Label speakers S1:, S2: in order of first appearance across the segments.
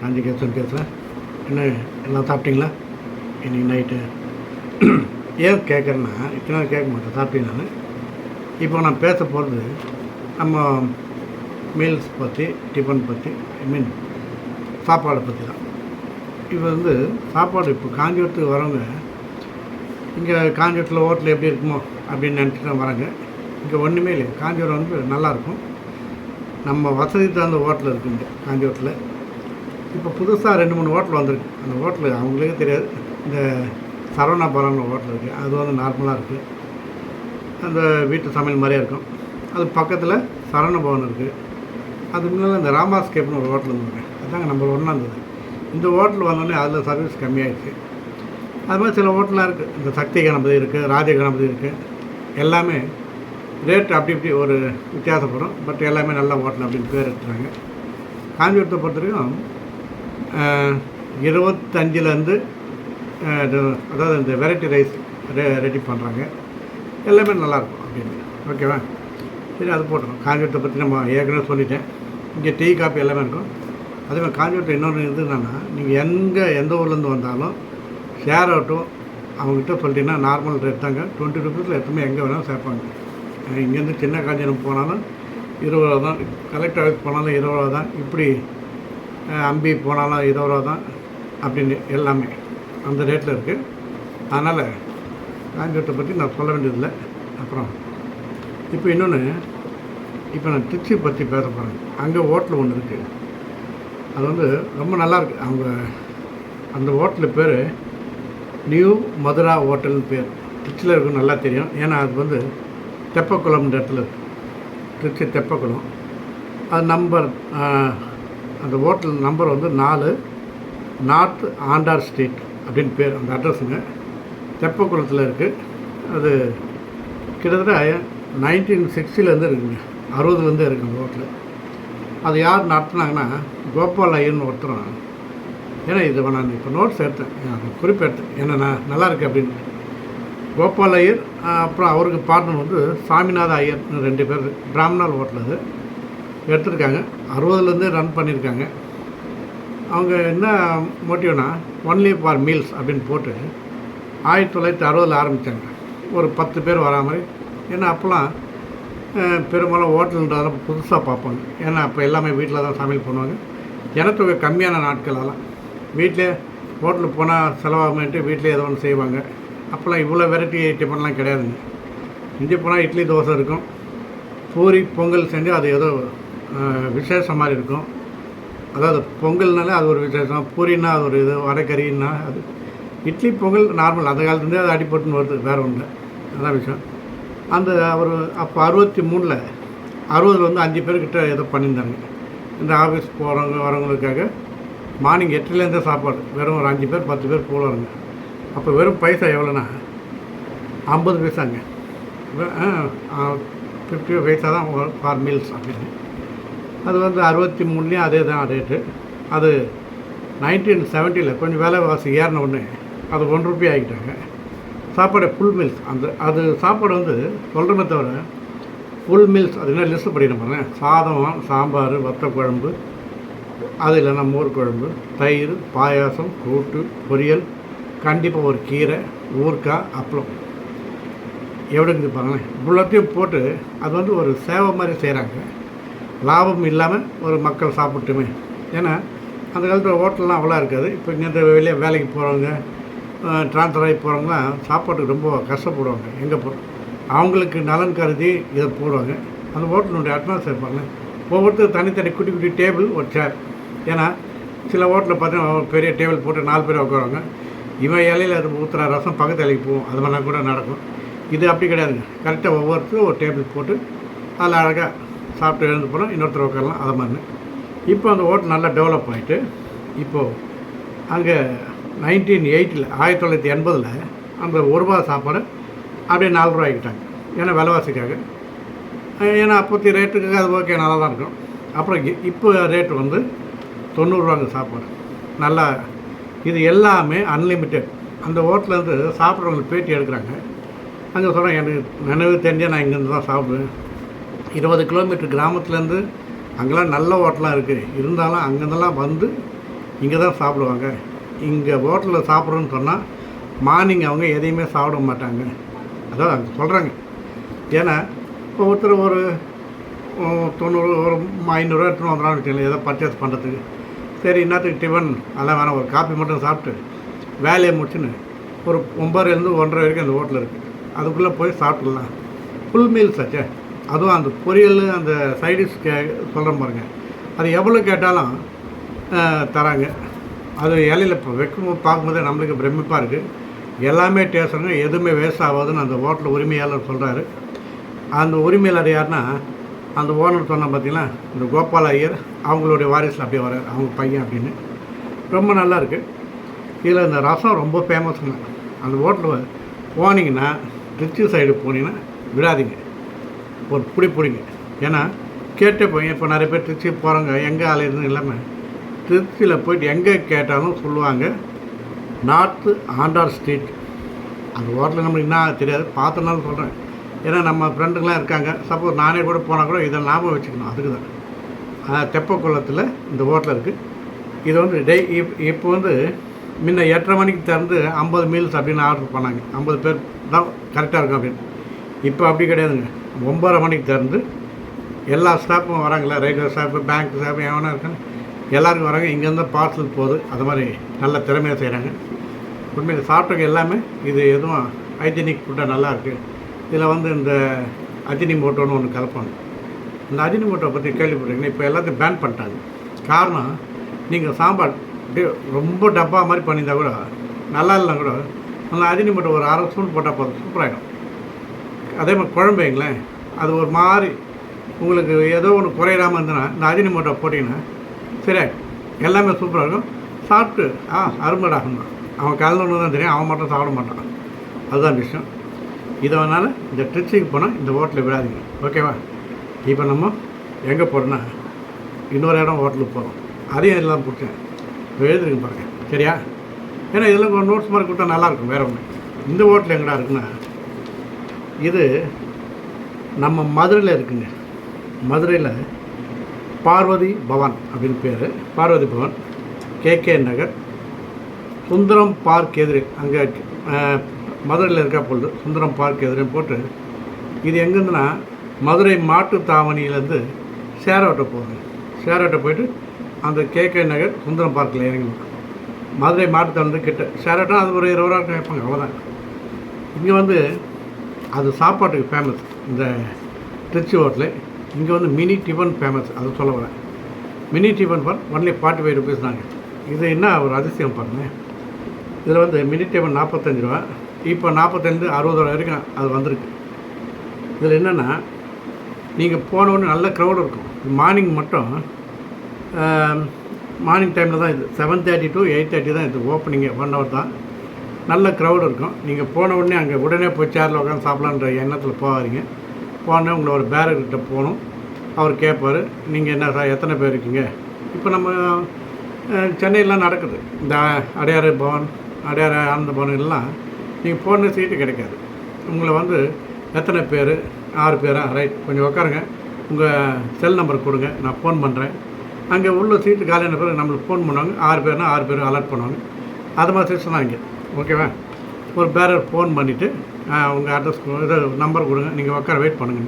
S1: காஞ்சி கேசன் பேசுகிறேன் என்ன எல்லாம் சாப்பிட்டீங்களா? இன்றைக்கி நைட்டு ஏன் கேட்குறேன்னா இத்தனை நாள் கேட்க மாட்டேன் சாப்பிட்டேன் நான். இப்போ நான் பேச போகிறது நம்ம மீல்ஸ் பற்றி டிஃபன் பற்றி ஐ மீன் சாப்பாடை பற்றி தான். இப்போ வந்து சாப்பாடு இப்போ காஞ்சிபுரத்துக்கு வரவங்க இங்கே காஞ்சிபுரத்தில் ஹோட்டல் எப்படி இருக்குமோ அப்படின்னு நினச்சிட்டு தான் வராங்க. இங்கே ஒன்றுமே இல்லை. காஞ்சிபுரம் வந்து நல்லாயிருக்கும் நம்ம வசதி தகுந்த ஹோட்டல் இருக்குது இங்கே காஞ்சிபுரத்தில். இப்போ புதுசாக ரெண்டு மூணு ஹோட்டல் வந்திருக்கு. அந்த ஹோட்டல் அவங்களுக்கே தெரியாது. இந்த சரவணா பவன் ஹோட்டல் இருக்குது அது வந்து நார்மலாக இருக்குது அந்த வீட்டு சமையல் மாதிரியே இருக்கும். அது பக்கத்தில் சரவண பவன் இருக்குது அதுக்கு முன்னால் இந்த ராமாஸ்கேப்னு ஒரு ஹோட்டல் இருந்தது. அதாங்க நம்பர் ஒன்றா இருந்தது. இந்த ஹோட்டல் வந்தோடனே அதில் சர்வீஸ் கம்மியாகிடுச்சு அது மாதிரி சில ஹோட்டலாக இருக்குது இந்த சக்தி கணபதி இருக்குது ராஜ கணபதி இருக்குது எல்லாமே ரேட் அப்படி இப்படி ஒரு வித்தியாசப்படும். பட் எல்லாமே நல்ல ஹோட்டல் அப்படின்னு பேர் எடுத்துறாங்க காஞ்சிபுரத்தை பொறுத்த வரைக்கும் இருபத்தஞ்சிலேருந்து அதாவது இந்த வெரைட்டி ரைஸ் ரெ ரெடி பண்ணுறாங்க எல்லாமே நல்லாயிருக்கும் அப்படின்னு. ஓகேவா சரி அது போட்டுரும் காஞ்சிபுரத்தை பற்றி நம்ம ஏற்கனவே சொல்லிட்டேன். இங்கே டீ காப்பி எல்லாமே இருக்கும். அதே மாதிரி காஞ்சிபுரத்தில் இன்னொன்று இது என்னென்னா நீங்கள் எங்கே எந்த ஊர்லேருந்து வந்தாலும் ஷேர் ஆகட்டும். அவங்ககிட்ட சொல்லிட்டீங்கன்னா நார்மல் ரேட் தாங்க. டுவெண்ட்டி ருபீஸில் எத்தனை எங்கே வேணாலும் சேர்ப்பாங்க. இங்கேருந்து சின்ன காஞ்சிபுரம் போனாலும் இருபது ரூபா தான். கலெக்டர் ஆஃபீஸ் போனாலும் இருபது ரூபா தான். இப்படி அம்பி போனாலும் இருபது ரூபா தான் அப்படின்னு எல்லாமே அந்த ரேட்டில் இருக்குது அதனால் காஞ்சிபுரத்தை பற்றி நான் சொல்ல வேண்டியதில்லை. அப்புறம் இப்போ இன்னொன்று இப்போ நான் திருச்சி பற்றி பேச போகிறேன் அங்கே ஹோட்டல் ஒன்று இருக்குது அது வந்து ரொம்ப நல்லாயிருக்கு அவங்க அந்த ஹோட்டலு பேர் நியூ மதுரா ஹோட்டல்னு பேர். திருச்சியில் இருக்கும் நல்லா தெரியும். ஏன்னா அது வந்து தெப்பக்குளம்ன்ற இடத்துல இருக்குது திருச்சி தெப்பக்குளம். அது நம்பர் அந்த ஹோட்டல் நம்பர் வந்து நாலு நார்த் ஆண்டார் ஸ்ட்ரீட் அப்படின்னு பேர் அந்த அட்ரஸுங்க. தெப்பக்குளத்தில் இருக்குது அது கிட்டத்தட்ட நைன்டீன் சிக்ஸ்டிலேருந்து இருக்குங்க. அறுபதுலேருந்து இருக்குது அந்த ஹோட்டலு. அது யார் நடத்துனாங்கன்னா கோபால் ஐயர்னு ஒருத்தரும் ஏன்னா இது நான் இப்போ நோட்ஸ் எடுத்தேன் அது குறிப்பு எடுத்தேன் என்னென்னா நல்லா இருக்குது அப்படின்னு. கோபால் ஐயர் அப்புறம் அவருக்கு பார்ட்னர் வந்து சாமிநாத ஐயர்னு ரெண்டு பேர் பிராமணால் ஹோட்டல் அது. எடுத்திருக்காங்க. அறுபதுலேருந்து ரன் பண்ணியிருக்காங்க அவங்க என்ன மோட்டிவ்னா ஒன்லி ஃபார் மீல்ஸ் அப்படின்னு போட்டு ஆயிரத்தி தொள்ளாயிரத்தி அறுபதில் ஆரம்பித்தாங்க ஒரு பத்து பேர் வரா மாதிரி. ஏன்னா அப்போல்லாம் பெரும்பாலும் ஹோட்டலுன்றதெல்லாம் புதுசாக பார்ப்பாங்க. ஏன்னா அப்போ எல்லாமே வீட்டில் தான் சமையல் பண்ணுவாங்க. ஜனத்தொகை கம்மியான நாட்களெல்லாம் வீட்டிலே ஹோட்டலுக்கு போனால் செலவாகுமேன்ட்டு வீட்டிலே ஏதோ ஒன்று செய்வாங்க. அப்போல்லாம் இவ்வளோ வெரைட்டி டிஃபன்லாம் கிடையாதுங்க. இங்கே போனால் இட்லி தோசை இருக்கும். பூரி பொங்கல் செஞ்சு அது ஏதோ விசேஷம் மாதிரி இருக்கும். அதாவது பொங்கல்னாலே அது ஒரு விசேஷம். பூரின்னா அது ஒரு இது வடைக்கறின்னா அது. இட்லி பொங்கல் நார்மல் அந்த காலத்துலேருந்தே அது அடிப்பட்டுன்னு வருது. வேறு ஒன்று அதான் விஷயம். அந்த அவர் அப்போ அறுபத்தி மூணில் அறுபதில் வந்து அஞ்சு பேர்கிட்ட ஏதோ பண்ணியிருந்தாங்க. இந்த ஆஃபீஸ் போகிறவங்க வரவங்களுக்காக மார்னிங் எட்டுலேருந்தே சாப்பாடு. வெறும் ஒரு அஞ்சு பேர் பத்து பேர் போடுவாங்க அப்போ வெறும் பைசா எவ்வளோண்ணா ஐம்பது பைசாங்க. ஃபிஃப்டி பைசா தான் ஃபார் மீல்ஸ் அப்படின்னு. அது வந்து அறுபத்தி மூணுலேயும் அதே தான் ரேட்டு அது நைன்டீன் செவன்ட்டியில் கொஞ்சம் விலைவாசி ஏறின உடனே அது ஒன் ருபி ஆகிட்டாங்க. சாப்பாடு ஃபுல் மீல்ஸ் அந்த அது சாப்பாடு வந்து சொல்கிறமே தவிர ஃபுல் மீல்ஸ் அது என்ன லிஸ்ட்டு படிக்கணும் பாருங்க. சாதம் சாம்பார் வத்த குழம்பு அது இல்லைன்னா மோர் குழம்பு தயிர் பாயாசம் கூட்டு பொரியல் கண்டிப்பாக ஒரு கீரை ஊறுக்காய் அப்பளம். எவ்வளோங்க பாருங்களேன். இவ்வளோத்தையும் போட்டு அது வந்து ஒரு சேவை மாதிரி செய்கிறாங்க லாபம் இல்லாமல் ஒரு மக்கள் சாப்பிட்டுமே. ஏன்னா அந்த காலத்தில் ஹோட்டல்லாம் அவ்வளோ இருக்காது. இப்போ இங்கே வெளியே வேலைக்கு போகிறவங்க டிரான்ஸ்ஃபர் ஆகி போகிறவங்களாம் சாப்பாட்டுக்கு ரொம்ப கஷ்டப்படுவாங்க. எங்கே போ அவங்களுக்கு நலன் கருதி இதை போடுவாங்க. அந்த ஹோட்டலுடைய அட்வான்ஸ் பாருங்கள் ஒவ்வொருத்தரும் தனித்தனி குட்டி குட்டி டேபிள் ஒரு சேர் ஏன்னா சில ஹோட்டலில் பார்த்தீங்கன்னா ஒரு பெரிய டேபிள் போட்டு நாலு பேர் உட்காருவாங்க. இவன் இலையில் அது ஊற்றுற ரசம் பக்கத்து இலைக்கு போகும் அது மாதிரிலாம் கூட நடக்கும். இது அப்படி கிடையாதுங்க. கரெக்டாக ஒவ்வொருத்தரும் ஒரு டேபிள் போட்டு அதில் அழகாக சாப்பிட்டு எழுந்து போகிறோம் இன்னொருத்தர் உட்காரலாம். அதை மாதிரி. இப்போ அந்த ஹோட்டல் நல்லா டெவலப் ஆகிட்டு இப்போது அங்கே நைன்டீன் எயிட்டில் ஆயிரத்தி தொள்ளாயிரத்தி எண்பதில் அந்த ஒரு ரூபா சாப்பாடு அப்படியே நாலு ரூபா ஆகிட்டாங்க ஏன்னா விலைவாசிக்காக. ஏன்னா அப்போத்தி ரேட்டுக்கு அது ஓகே நல்லா தான் இருக்கும். அப்புறம் இ- இப்போ ரேட்டு வந்து தொண்ணூறுரூவாங்க சாப்பாடு. நல்லா இது எல்லாமே அன்லிமிட்டெட் அந்த ஹோட்டலேருந்து சாப்பிட்றவங்களுக்கு பேட்டி எடுக்கிறாங்க. அங்கே சொல்கிறேன் எனக்கு நினைவு தெரிஞ்சால் நான் இங்கேருந்து தான் சாப்பிடுவேன். இருபது கிலோமீட்டர் கிராமத்துலேருந்து அங்கெல்லாம் நல்ல ஹோட்டலாக இருக்குது இருந்தாலும் அங்கேருந்தெல்லாம் வந்து இங்கே தான் சாப்பிடுவாங்க. இங்கே ஹோட்டலில் சாப்பிட்றோன்னு சொன்னால் மார்னிங் அவங்க எதையுமே சாப்பிட மாட்டாங்க. அதான் அங்கே சொல்கிறாங்க. ஏன்னா இப்போ ஒருத்தர் ஒரு தொண்ணூறு ஒரு ஐநூறுரூவா எடுத்துகிட்டு வந்துடலாம்னு வச்சுக்கோங்களேன் ஏதோ பர்ச்சேஸ் பண்ணுறதுக்கு. சரி இன்னத்துக்கு டிஃபன் அதெல்லாம் வேணாம் ஒரு காப்பி மட்டும் சாப்பிட்டு வேலையை முடிச்சுன்னு ஒரு ஒம்பதுலேருந்து ஒன்றரை வரைக்கும் அந்த ஹோட்டல் இருக்குது அதுக்குள்ளே போய் சாப்பிட்லாம் ஃபுல் மீல்ஸ் ஆச்சே. அதுவும் அந்த பொரியல் அந்த சைடிஷ் கே சொல்கிறேன் பாருங்கள் அது எவ்வளோ கேட்டாலும் தராங்க. அது இலையில இப்போ வைக்கும் பார்க்கும்போதே நம்மளுக்கு பிரமிப்பாக இருக்குது எல்லாமே டேஸ்ட்டுங்க எதுவுமே வேஸ்ட் ஆகாதுன்னு அந்த ஹோட்டல் உரிமையாளர் சொல்கிறாரு அந்த உரிமையாளர் யாருன்னா அந்த ஓனர் சொன்ன பார்த்தீங்கன்னா இந்த கோபால் ஐயர் அவங்களுடைய வாரிசில் அப்படியே வர்றார். அவங்க பையன் அப்படின்னு. ரொம்ப நல்லா இருக்குது இதில் இந்த ரசம் ரொம்ப ஃபேமஸுங்க அந்த ஹோட்டலில் போனீங்கன்னா திருச்சி சைடு போனீங்கன்னா விடாதீங்க. ஒரு பிடி பிடிங்க. ஏன்னா கேட்டே போய் இப்போ நிறைய பேர் திருச்சி போகிறாங்க எங்கே அலையுதுன்னு இல்லாமல் திருச்சியில் போயிட்டு எங்கே கேட்டாலும் சொல்லுவாங்க நார்த்து ஆண்டார் ஸ்ட்ரீட் அந்த ஹோட்டலில் நம்மளுக்கு என்ன தெரியாது பார்த்தனாலும் சொல்கிறேன் ஏன்னா நம்ம ஃப்ரெண்டுங்களாம் இருக்காங்க. சப்போஸ் நானே கூட போனால் கூட இதை லாபம் வச்சுக்கணும் அதுக்கு தான் தெப்பக்குளத்தில் இந்த ஹோட்டல் இருக்குது இது வந்து டெய் இப் இப்போ வந்து முன்ன எட்டரை மணிக்கு திறந்து ஐம்பது மீல்ஸ் அப்படின்னு ஆர்டர் பண்ணாங்க. ஐம்பது பேர் தான் கரெக்டாக இருக்கும் அப்படின்னு. இப்போ அப்படி கிடையாதுங்க. ஒம்பரை மணிக்கு திறந்து எல்லா ஸ்டாஃப்பும் வராங்களா ரயில்வே ஸ்டாஃபு பேங்க் ஸ்டாஃபு எவனா இருக்காங்க எல்லாருக்கும் வராங்க. இங்கேருந்து பார்சல் போகுது. அது மாதிரி நல்ல திறமையாக செய்கிறாங்க உண்மையில் சாப்பிட்டவங்க எல்லாமே இது எதுவும் ஹைஜீனிக் ஃபுட்டாக நல்லா இருக்குது இதில் வந்து இந்த அஜினி மோட்டோன்னு ஒன்று கலப்பாங்க. இந்த அஜினி மோட்டோ பற்றி கேள்விப்பட்டிருக்கீங்கன்னா இப்போ எல்லாத்தையும் பேன் பண்ணிட்டாங்க. காரணம் நீங்கள் சாம்பார் ரொம்ப டப்பா மாதிரி பண்ணியிருந்தா கூட நல்லா இல்லைனா கூட அந்த அஜினி மோட்டோ ஒரு அரை ஸ்பூன் போட்டால் போதும். சூப்பராகிடும் அதே மாதிரி குழம்பு வைங்களேன். அது ஒரு மாதிரி உங்களுக்கு ஏதோ ஒன்று குறையிடாமல் இருந்ததுன்னா இந்த அஜினி மோட்டோ போட்டிங்கன்னா சரி எல்லாமே சூப்பராக இருக்கும். சாப்பிட்டு ஆ அருமைடா அவன் கலந்து தான் தெரியும் அவன் மட்டும் சாப்பிட மாட்டான். அதுதான் விஷயம். இதை வேணாலும் இந்த ட்ரிச்சிக்கு போனால் இந்த ஹோட்டலில் விடாதீங்க. ஓகேவா? இப்போ நம்ம எங்கே போகிறோன்னா இன்னொரு இடம் ஹோட்டலுக்கு போகிறோம் அதையும் எல்லாம் பிடிச்சேன். இப்போ பாருங்கள் சரியா? ஏன்னா இதெல்லாம் நோட்ஸ் மாதிரி கொடுத்தா நல்லாயிருக்கும் வேறு ஒன்று இந்த ஹோட்டல் எங்கடா இருக்குன்னா இது நம்ம மதுரையில் இருக்குங்க. மதுரையில் பார்வதி பவன் அப்படின்னு பேர். பார்வதி பவன் கேகே நகர் சுந்தரம் பார்க் எதிரே. அங்கே மதுரையில் இருக்கா பொழுது சுந்தரம் பார்க் எதிரே போட்டு இது எங்கேருந்துன்னா மதுரை மாட்டு தாவணியிலேருந்து சேரோட்டை போகுது சேரோட்டை போயிட்டு அந்த கேகே நகர் சுந்தரம் பார்க்கில் இறங்கணும் மதுரை மாட்டு தாவணி கிட்ட. சேரோட்டம் அது ஒரு இருபது ரூபா கேட்பாங்க அவ்வளோதான் இங்கே வந்து அது சாப்பாட்டுக்கு ஃபேமஸ் இந்த திருச்சி ஹோட்டலு இங்கே வந்து மினி டிஃபன் ஃபேமஸ் அது சொல்ல வரேன். Mini tiffin for only forty five rupees தாங்க. இது என்ன ஒரு அதிசயம் பாருங்கள் இதில் வந்து மினி டிஃபன் நாற்பத்தஞ்சு ரூபா. இப்போ நாற்பத்தஞ்சு அறுபது ரூபா வரைக்கும் அது வந்திருக்கு. இதில் என்னென்னா நீங்கள் போன நல்ல க்ரௌடு இருக்கும். மார்னிங் மட்டும் மார்னிங் டைமில் தான் இது. Seven thirty to eight thirty தான் இது ஓப்பனிங்கே ஒன் ஹவர் தான். நல்ல க்ரௌட் இருக்கும். நீங்கள் போன உடனே அங்கே உடனே போய் சேரில் உட்காந்து சாப்பிட்லான்ற எண்ணத்தில் போகாதீங்க. போனே உங்களை ஒரு பேரர்கிட்ட போகணும். அவர் கேட்பார் நீங்கள் என்ன சார் எத்தனை பேர் இருக்கீங்க? இப்போ நம்ம சென்னையிலாம் நடக்குது. இந்த அடையாறு பவன் அடையாறு ஆனந்த பவன் எல்லாம் நீங்கள் போன சீட்டு கிடைக்காது. உங்களை வந்து எத்தனை பேர் ஆறு பேரா? ரைட் கொஞ்சம் உட்காருங்க உங்கள் செல் நம்பர் கொடுங்க. நான் ஃபோன் பண்ணுறேன் அங்கே உள்ள சீட்டு காலியான பிறகு நம்மளுக்கு ஃபோன் பண்ணுவாங்க. ஆறு பேர்னா ஆறு பேர் அலர்ட் பண்ணுவாங்க. அது மாதிரி சொன்னாங்க இங்கே. ஓகேவா? ஒரு பேரர் ஃபோன் பண்ணிவிட்டு உங்கள் அட்ரஸ் இது நம்பர் கொடுங்க. நீங்கள் உட்கார வெயிட் பண்ணுங்க.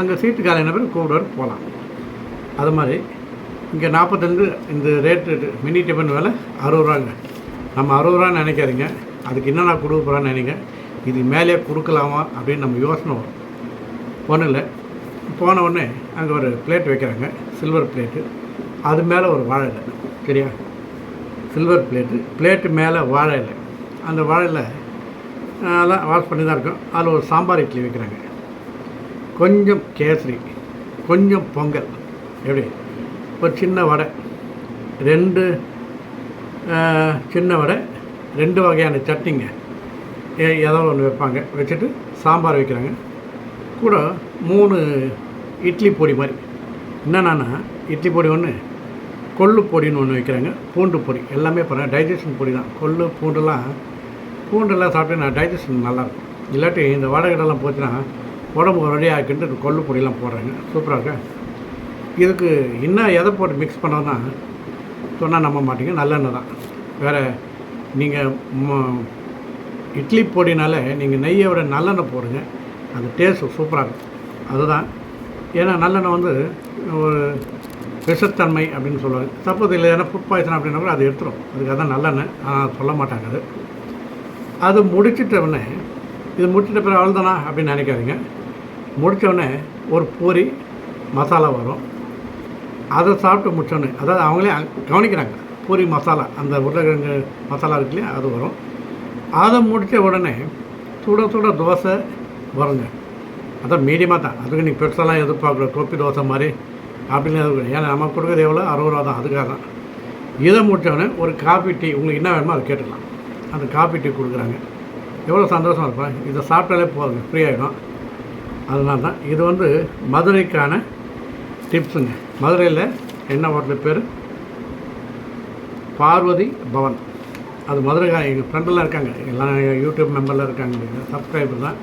S1: அங்கே சீட்டு காலியான பேர் கூப்பிடுவார் போகலாம் அது மாதிரி இங்கே நாற்பத்தஞ்சு இந்த ரேட்டு மினி டிஃபன் விலை அறுபது ரூபாங்க நம்ம அறுபது ரூபான்னு நினைக்காதீங்க. அதுக்கு என்னென்ன கொடுக்க போகிறான்னு நினைங்க. இது மேலே கொடுக்கலாமா அப்படின்னு நம்ம யோசனை வரும். ஒன்றும் இல்லை. போன உடனே அங்கே ஒரு பிளேட் வைக்கிறாங்க. சில்வர் பிளேட்டு அது மேலே ஒரு வாழை இலை. சரியா? சில்வர் பிளேட்டு பிளேட்டு மேலே வாழை இலை. அந்த வாழையில் அதெல்லாம் வாஷ் பண்ணி தான் இருக்கும். அதில் ஒரு சாம்பார் இட்லி வைக்கிறாங்க. கொஞ்சம் கேசரி கொஞ்சம் பொங்கல். எப்படி? ஒரு சின்ன வடை ரெண்டு சின்ன வடை ரெண்டு வகையான சட்னிங்க. ஏ- ஏதோ ஒன்று வைப்பாங்க. வச்சுட்டு சாம்பார் வைக்கிறாங்க. கூட மூணு இட்லி பொடி மாதிரி. என்னென்னா இட்லி பொடி ஒன்று கொள்ளு பொடின்னு ஒன்று வைக்கிறாங்க. பூண்டு பொடி. எல்லாமே பாருங்கள் டைஜஷன் பொடி தான். கொள்ளு பூண்டுலாம் பூண்டெல்லாம் சாப்பிட்டு நான் டைஜஷன் நல்லாயிருக்கும். இல்லாட்டி இந்த வடகடெல்லாம் போச்சுன்னா உடம்பு ரெடியாக ஆக்கிட்டு கொள்ளு பொடியெல்லாம் போடுறாங்க. சூப்பராக இருக்கு? இதுக்கு இன்னும் எதை போட்டு மிக்ஸ் பண்ணோன்னா சொன்னால் நம்ப மாட்டீங்க. நல்லெண்ணெய் தான். வேறு நீங்கள் இட்லி பொடினால நீங்கள் நெய்யை விட நல்லெண்ணெய் போடுங்க. அது டேஸ்ட் சூப்பராக இருக்கும். அதுதான். ஏன்னா நல்லெண்ணெய் வந்து ஒரு விஷத்தன்மை அப்படின்னு சொல்லுவாங்க. சப்போஸ் இல்லை ஏன்னா ஃபுட் பாய்சன் அப்படின்னா கூட அது எடுத்துரும். அதுக்காக தான் நல்லெண்ணெய். ஆனால் சொல்ல மாட்டாங்க அது. அது முடிச்சிட்ட உடனே இது முடிச்சிட்ட பிறகு அவ்வளோதானா அப்படின்னு நினைக்காதீங்க. முடிச்ச ஒரு பூரி மசாலா வரும். அதை சாப்பிட்டு முடித்தோடனே அதாவது அவங்களே கவனிக்கிறாங்க. பூரி மசாலா அந்த உருளைக்கிழங்கு மசாலா இருக்கு இல்லையா அது வரும். அதை முடித்த உடனே சுட சுட தோசை வருங்க. அதான் மீடியமாக தான். அதுக்கு நீ பெருசாலாம் எதிர்பார்க்கல தொப்பி தோசை மாதிரி அப்படின்னு எதுவும் ஏன்னா நம்ம கொடுக்குறது எவ்வளோ அறுபது ரூபா தான். அதுக்காக தான். இதை முடித்தோடனே ஒரு காஃபி டீ உங்களுக்கு என்ன வேணுமோ அதை கேட்டுக்கலாம். அந்த காப்பி டீ கொடுக்குறாங்க. எவ்வளோ சந்தோஷமாக இருப்பேன் இதை சாப்பிட்டாலே போதுங்க ஃப்ரீ ஆகிடும் அதனால தான் இது வந்து மதுரைக்கான டிப்ஸுங்க மதுரையில் என்ன ஹோட்டல் பேர்? பார்வதி பவன். அது மதுரை எங்கள் ஃப்ரெண்டெல்லாம் இருக்காங்க. எல்லாம் யூடியூப் மெம்பர்லாம் இருக்காங்க. சப்ஸ்கிரைபர் தான்.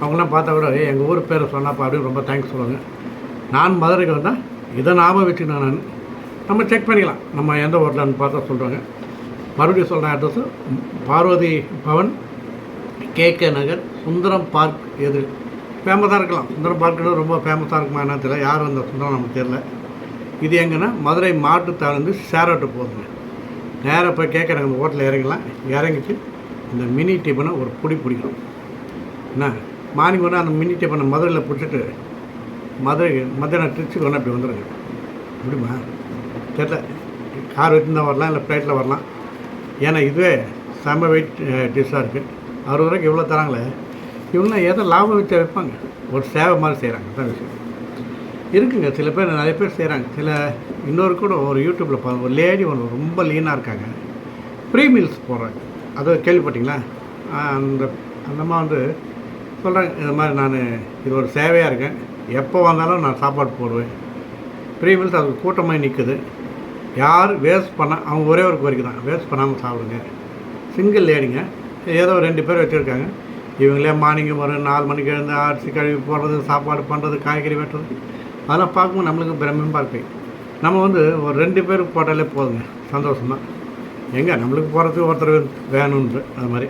S1: அவங்களாம் பார்த்தா கூட எங்கள் ஊர் பேரை சொன்னப்பா அப்படின்னு ரொம்ப தேங்க்ஸ் சொல்லுவாங்க. நான் மதுரைக்கு வந்தால் இதை ஞாபகம் வச்சுக்கணும் நான். நம்ம செக் பண்ணிக்கலாம். நம்ம எந்த ஹோட்டலான்னு பார்த்தா சொல்கிறாங்க மறுபடியும் சொல்கிற address Parvathi Bhavan KK Nagar Sundaram park எது? ஃபேமஸாக இருக்கலாம். சுந்தரம் பார்க்கு ரொம்ப ஃபேமஸாக இருக்குமா என்ன தெரியல. யார் அந்த சுந்தரம் நமக்கு தெரியல. இது எங்கன்னா மதுரை மாட்டு தாழ்ந்து சேரோட்டு போகுதுங்க. நேராக போய் கேட்குறாங்க அந்த ஹோட்டலில் இறங்கலாம் இறங்கிட்டு இந்த மினி டிஃபனை ஒரு பிடி பிடிக்கணும். என்ன? மார்னிங் வந்து அந்த மினி டிஃபனை மதுரையில் பிடிச்சிட்டு மதுரை மத்தியானம் திருச்சிக்கு ஒன்று அப்படி வந்துடுங்க முடியுமா தெரில கார் வச்சுருந்தா வரலாம் இல்லை ஃப்ளைட்டில் வரலாம். ஏன்னா இதுவே செம்ம வெயிட் டிஷ்ஷாக இருக்குது அறுபது ரூபாய்க்கு இவ்வளோ தராங்களே? இவங்களாம் ஏதோ லாபம் வச்சு வைப்பாங்க ஒரு சேவை மாதிரி செய்கிறாங்க தான் விஷயம். இருக்குங்க சில பேர் நிறைய பேர் செய்கிறாங்க சில இன்னொரு கூட ஒரு யூடியூப்பில் பா ஒரு லேடி ஒன்று ரொம்ப லீனாக இருக்காங்க. ப்ரீ மீல்ஸ் போடுறாங்க. அதை கேள்விப்பட்டிங்களா? அந்த அந்தம்மா வந்து சொல்கிறாங்க இந்த மாதிரி நான் இது ஒரு சேவையாக இருக்கேன். எப்போ வந்தாலும் நான் சாப்பாடு போடுவேன். ப்ரீ மீல்ஸ் அது கூட்டமாக நிற்குது யார் வேஸ்ட் பண்ண அவங்க ஒரே ஒரு கோரிக்கை தான். வேஸ்ட் பண்ணாமல் சாப்பிடுங்க. சிங்கிள் லேடிங்க ஏதோ ரெண்டு பேர் வச்சுருக்காங்க. இவங்களே மார்னிங் ஒரு நாலு மணிக்கு எழுந்து அரிசி கழுவி போடுறது சாப்பாடு பண்ணுறது காய்கறி வெட்டுறது. அதெல்லாம் பார்க்கும்போது நம்மளுக்கு பிரமிப்பாக இருக்கு. நம்ம வந்து ஒரு ரெண்டு பேருக்கு போட்டாலே போதுங்க. சந்தோஷமாக எங்கே? நம்மளுக்கு போகிறதுக்கு ஒருத்தர் வேணும்னு அது மாதிரி.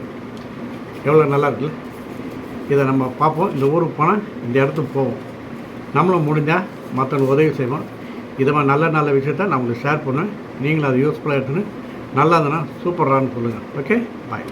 S1: எவ்வளோ நல்லா இருக்குல்ல? இதை நம்ம பார்ப்போம். இந்த ஊருக்கு போனால் இந்த இடத்துக்கு போவோம். நம்மளும் முடிஞ்சால் மற்றவங்களுக்கு உதவி செய்வோம். இது மாதிரி நல்ல நல்ல விஷயத்த நான் உங்களுக்கு ஷேர் பண்ணுவேன். நீங்களும் அதை யூஸ்ஃபுல்லாக எடுத்துன்னு நல்லா இருந்ததுன்னா சூப்பரானு சொல்லுங்கள் ஓகே பாய்